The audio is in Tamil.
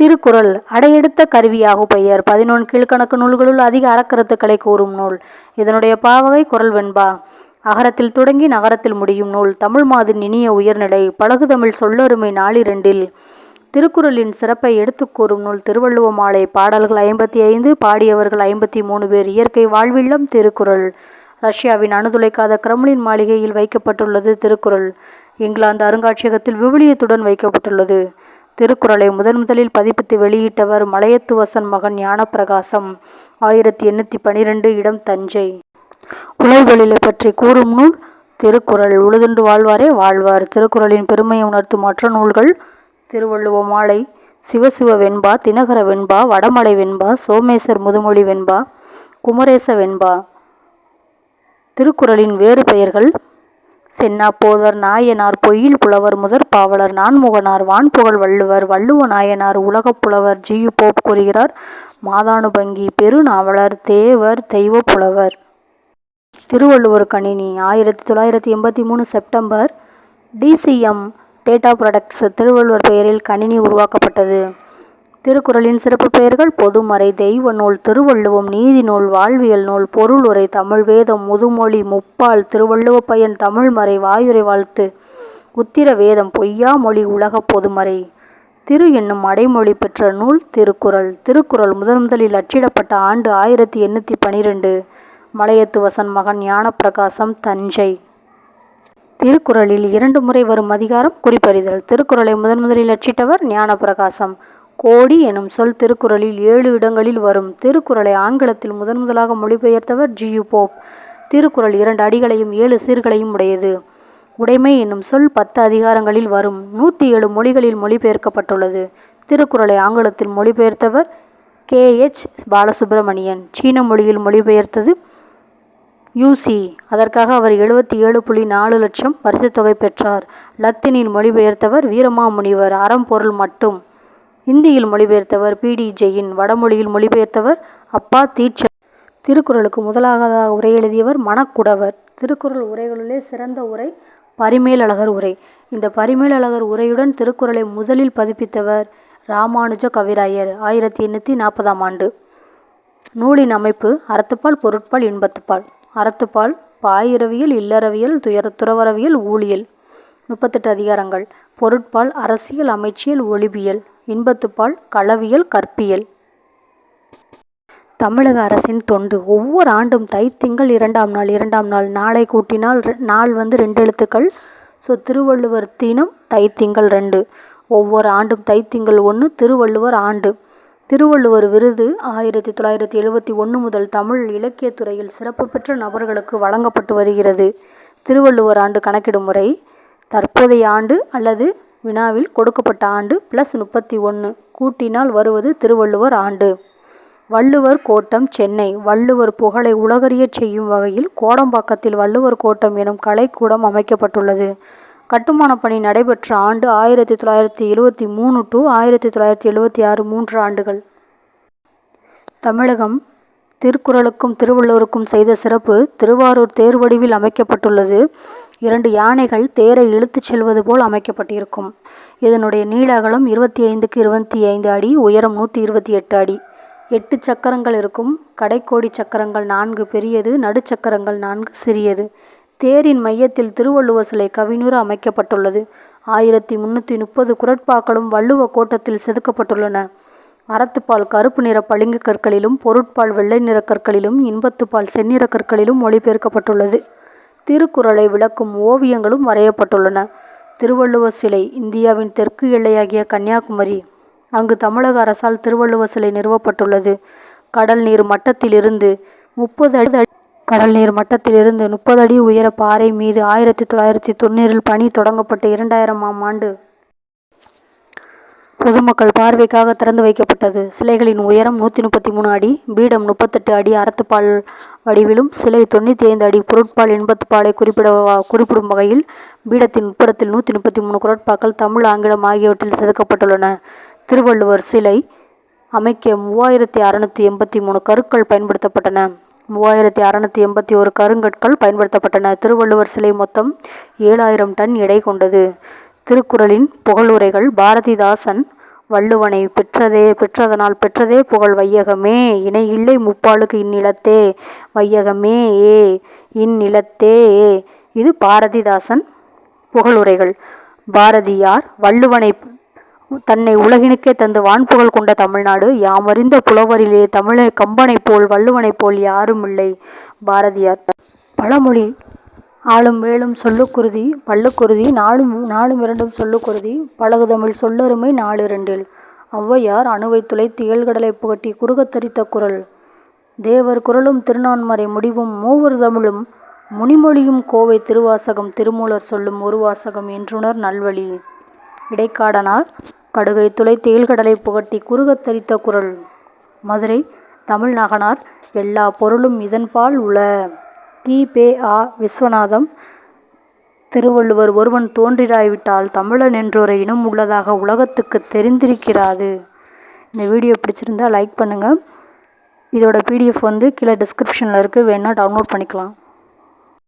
திருக்குறள் அடையெடுத்த கருவியாகும் பெயர். பதினொன் கீழ்கணக்கு நூல்களுள் அதிக அறக்கருத்துக்களை கூறும் நூல். இதனுடைய பாவகை குறள் வெண்பா அகரத்தில் தொடங்கி நகரத்தில் முடியும் நூல். தமிழ் மாதின் இனிய உயர்நிலை. பழகுதமிழ் சொல்லொருமை நாளிரண்டில். திருக்குறளின் சிறப்பை எடுத்துக் கூறும் நூல். திருவள்ளுவ மாலை. பாடல்கள் ஐம்பத்தி ஐந்து பாடியவர்கள் ஐம்பத்தி மூணு பேர். இயற்கை வாழ்வில்லம் திருக்குறள். ரஷ்யாவின் அணுதுளைக்காத கிரம்ளின் மாளிகையில் வைக்கப்பட்டுள்ளது திருக்குறள். இங்கிலாந்து அருங்காட்சியகத்தில் விவிலியத்துடன் வைக்கப்பட்டுள்ளது. திருக்குறளை முதன் முதலில் பதிப்பித்து வெளியிட்டவர் மலையத்துவசன் மகன் ஞானப்பிரகாசம். ஆயிரத்தி எண்ணூற்றி பனிரெண்டு இடம் தஞ்சை. உழவுதொழிலை பற்றி கூறும் நூல் திருக்குறள். உழுதுண்டு வாழ்வாரே வாழ்வார். திருக்குறளின் பெருமையை உணர்த்தும் மற்ற நூல்கள் திருவள்ளுவ மாலை சிவசிவ வெண்பா தினகர வெண்பா வடமலை வெண்பா சோமேசர் முதுமொழி வெண்பா குமரேச வெண்பா. திருக்குறளின் வேறு பெயர்கள் சென்னாப்போதர் நாயனார் பொயில் புலவர் முதற் பாவலர் நான்முகனார் வான்புகழ் வள்ளுவர் வள்ளுவ நாயனார் உலகப் புலவர் ஜியு போப் கூறுகிறார் மாதானுபங்கி பெருநாவலர் தேவர் தெய்வ புலவர். திருவள்ளுவர் கணினி ஆயிரத்தி தொள்ளாயிரத்தி எண்பத்தி மூணு September DCM data products Thiruvalluvar பெயரில் கணினி உருவாக்கப்பட்டது. திருக்குறளின் சிறப்பு பெயர்கள் பொதுமறை தெய்வ நூல் திருவள்ளுவம் நீதி நூல் வாழ்வியல் நூல் பொருள் உரை தமிழ் வேதம் முதுமொழி முப்பால் திருவள்ளுவ பயன் தமிழ்மறை வாயுரை வாழ்த்து. உத்திர வேதம் பொய்யா மொழி உலகப் பொதுமறை. திரு என்னும் அடைமொழி பெற்ற நூல் திருக்குறள். திருக்குறள் முதன் முதலில் அச்சிடப்பட்ட ஆண்டு ஆயிரத்தி எண்ணூற்றி பனிரெண்டு. மலையத்துவசன் மகன் ஞானப்பிரகாசம் தஞ்சை. திருக்குறளில் இரண்டு முறை வரும் அதிகாரம் குறிப்பறிதல். திருக்குறளை முதன் முதலில் அச்சிட்டவர் ஞானப்பிரகாசம். கோடி எனும் சொல் திருக்குறளில் ஏழு இடங்களில் வரும். திருக்குறளை ஆங்கிலத்தில் முதன் முதலாக மொழிபெயர்த்தவர் ஜியு போப். திருக்குறள் இரண்டு அடிகளையும் ஏழு சீர்களையும் உடையது. உடைமை என்னும் சொல் பத்து அதிகாரங்களில் வரும். நூற்றி ஏழு மொழிகளில் மொழிபெயர்க்கப்பட்டுள்ளது. திருக்குறளை ஆங்கிலத்தில் மொழிபெயர்த்தவர் கே. எச். பாலசுப்பிரமணியன் சீன மொழியில் மொழிபெயர்த்தது யூசி அதற்காக அவர் எழுபத்தி ஏழு புள்ளி நாலு லட்சம் பரிசுத் தொகை பெற்றார். லத்தீனில் மொழிபெயர்த்தவர் வீரமாமுனிவர். அறம்பொருள் மட்டும். இந்தியில் மொழிபெயர்த்தவர் பி. டி. ஜெயின் வடமொழியில் மொழிபெயர்த்தவர் அப்பா தீட்ச திருக்குறளுக்கு முதலாவதாக உரை எழுதியவர் மணக்குடவர். திருக்குறள் உரைகளிலே சிறந்த உரை பரிமேலழகர் உரை. இந்த பரிமேலழகர் உரையுடன் திருக்குறளை முதலில் பதிப்பித்தவர் ராமானுஜ கவிராயர் ஆயிரத்தி எண்ணூற்றி நாற்பதாம் ஆண்டு. நூலின் அமைப்பு அறத்துப்பால் பொருட்பால் இன்பத்துப்பால். அறத்துப்பால் பாயிரவியல் இல்லறவியல் துயர துறவரவியல் ஊழியல். முப்பத்தெட்டு அதிகாரங்கள். பொருட்பால் அரசியல் அமைச்சியல் ஒளிபியல். இன்பத்துப்பால் களவியல் கற்பியல். தமிழக அரசின் தொண்டு. ஒவ்வொரு ஆண்டும் தைத்திங்கள் இரண்டாம் நாள் இரண்டாம் நாள் நாளை கூட்டினால் நாள் வந்து ரெண்டு எழுத்துக்கள். ஸோ திருவள்ளுவர் தினம் தைத்திங்கள் ரெண்டு. ஒவ்வொரு ஆண்டும் தைத்திங்கள் ஒன்று திருவள்ளுவர் ஆண்டு. திருவள்ளுவர் விருது ஆயிரத்தி தொள்ளாயிரத்தி எழுபத்தி ஒன்று முதல் தமிழ் இலக்கியத்துறையில் சிறப்பு பெற்ற நபர்களுக்கு வழங்கப்பட்டு வருகிறது. திருவள்ளுவர் ஆண்டு கணக்கிடும் முறை தற்போதைய ஆண்டு அல்லது வினாவில் கொடுக்கப்பட்ட ஆண்டு ப்ளஸ் முப்பத்தி ஒன்று கூட்டினால் வருவது திருவள்ளுவர் ஆண்டு. வள்ளுவர் கோட்டம் சென்னை. வள்ளுவர் புகழை உலகறியச் செய்யும் வகையில் கோடம்பாக்கத்தில் வள்ளுவர் கோட்டம் எனும் கலைக்கூடம் அமைக்கப்பட்டுள்ளது. கட்டுமான பணி நடைபெற்ற ஆண்டு ஆயிரத்தி தொள்ளாயிரத்தி எழுவத்தி மூணு டு ஆயிரத்தி தொள்ளாயிரத்தி எழுவத்தி ஆறு மூன்று ஆண்டுகள். தமிழகம் திருக்குறளுக்கும் திருவள்ளுவருக்கும் செய்த சிறப்பு திருவாரூர் தேர் வடிவில் அமைக்கப்பட்டுள்ளது. இரண்டு யானைகள் தேரை இழுத்துச் செல்வது போல் அமைக்கப்பட்டிருக்கும். இதனுடைய நீள அகலம் இருபத்தி ஐந்துக்கு இருபத்தி ஐந்து அடி உயரம் நூற்றி இருபத்தி எட்டு அடி. எட்டு சக்கரங்கள் இருக்கும். கடைக்கோடி சக்கரங்கள் நான்கு பெரியது. நடுச்சக்கரங்கள் நான்கு சிறியது. தேரின் மையத்தில் திருவள்ளுவர் சிலை கவினுற அமைக்கப்பட்டுள்ளது. ஆயிரத்தி முன்னூற்றி முப்பது குரட்பாக்களும் வள்ளுவ கோட்டத்தில் செதுக்கப்பட்டுள்ளன. அறத்துப்பால் கருப்பு நிற பளிங்கு கற்களிலும் பொருட்பால் வெள்ளை நிற கற்களிலும் இன்பத்துப்பால் செந்நிற கற்களிலும் மொழிபெயர்க்கப்பட்டுள்ளது. திருக்குறளை விளக்கும் ஓவியங்களும் வரையப்பட்டுள்ளன. திருவள்ளுவர் சிலை இந்தியாவின் தெற்கு எல்லையாகிய கன்னியாகுமரி. அங்கு தமிழக அரசால் திருவள்ளுவர் சிலை நிறுவப்பட்டுள்ளது. கடல் நீர் மட்டத்திலிருந்து முப்பது அடி கடல் நீர் மட்டத்திலிருந்து முப்பது அடி உயர பாறை மீது ஆயிரத்தி தொள்ளாயிரத்தி தொண்ணூறில் பணி தொடங்கப்பட்டு இரண்டாயிரமாம் ஆண்டு பொதுமக்கள் பார்வைக்காக திறந்து வைக்கப்பட்டது. சிலைகளின் உயரம் நூற்றி முப்பத்தி மூணு அடி பீடம் முப்பத்தெட்டு அடி அறத்துப்பால் வடிவிலும் சிலை தொண்ணூற்றி ஐந்து அடி பொருட்பால் எண்பத்துப்பாலை குறிப்பிட குறிப்பிடும் வகையில் பீடத்தின் உட்புறத்தில் நூற்றி முப்பத்தி மூணு குரட்பாக்கள் தமிழ் ஆங்கிலம் ஆகியவற்றில் செதுக்கப்பட்டுள்ளன. திருவள்ளுவர் சிலை அமைக்க மூவாயிரத்தி அறநூற்றி எண்பத்தி மூணு கருக்கள் பயன்படுத்தப்பட்டன. மூவாயிரத்தி அறநூற்றி எண்பத்தி ஒரு கருங்கற்கள் பயன்படுத்தப்பட்டன. திருவள்ளுவர் சிலை மொத்தம் ஏழாயிரம் டன் எடை கொண்டது. திருக்குறளின் புகழுரைகள் பாரதிதாசன் வள்ளுவனை பெற்றதே பெற்றதனால் பெற்றதே புகழ் வையகமே. இணை இல்லை முப்பாலுக்கு இந்நிலத்தே வையகமே. ஏ இந்நிலத்தே. ஏ இது பாரதிதாசன் புகழுரைகள். பாரதியார் வள்ளுவனை தன்னை உலகினுக்கே தந்து வான்புகழ் கொண்ட தமிழ்நாடு. யாமறிந்த புலவரிலே தமிழை கம்பனைப் போல் வள்ளுவனைப் போல் யாரும் இல்லை. பாரதியார் பழமொழி ஆளும் வேலும் சொல்லுக்குருதி பல்லுக்குருதி நாளும் நாளும் இரண்டும் சொல்லுக்குருதி பழகுதமிழ் சொல்லருமை இரண்டில். ஒளவையார் அணுவை துளைத்து ஏழ்கடலை புகட்டி குறுகத்தரித்த குரல். தேவர் குரலும் திருநான்மறை முடிவும் மூவர் தமிழும் முனிமொழியும் கோவை திருவாசகம் திருமூலர் சொல்லும் ஒரு வாசகம் என்றுணர் நல்வழி. இடைக்காடனார் கடுகை துளைத்து ஏழ்கடலை புகட்டி குறுகத்தரித்த குரல். மதுரை தமிழ்நகனார் எல்லா பொருளும் இதன்பால் உள. கி. பே. ஆ. விஸ்வநாதம் திருவள்ளுவர் ஒருவன் தோன்றிராய்விட்டால் தமிழன் என்றொரு இனம் உள்ளதாக உலகத்துக்கு தெரிந்திருக்கிறாது. இந்த வீடியோ பிடிச்சிருந்தா லைக் பண்ணுங்கள் இதோட பிடிஎஃப் வந்து கீழே டிஸ்கிரிப்ஷனில் இருக்குது வேணால் டவுன்லோட் பண்ணிக்கலாம்.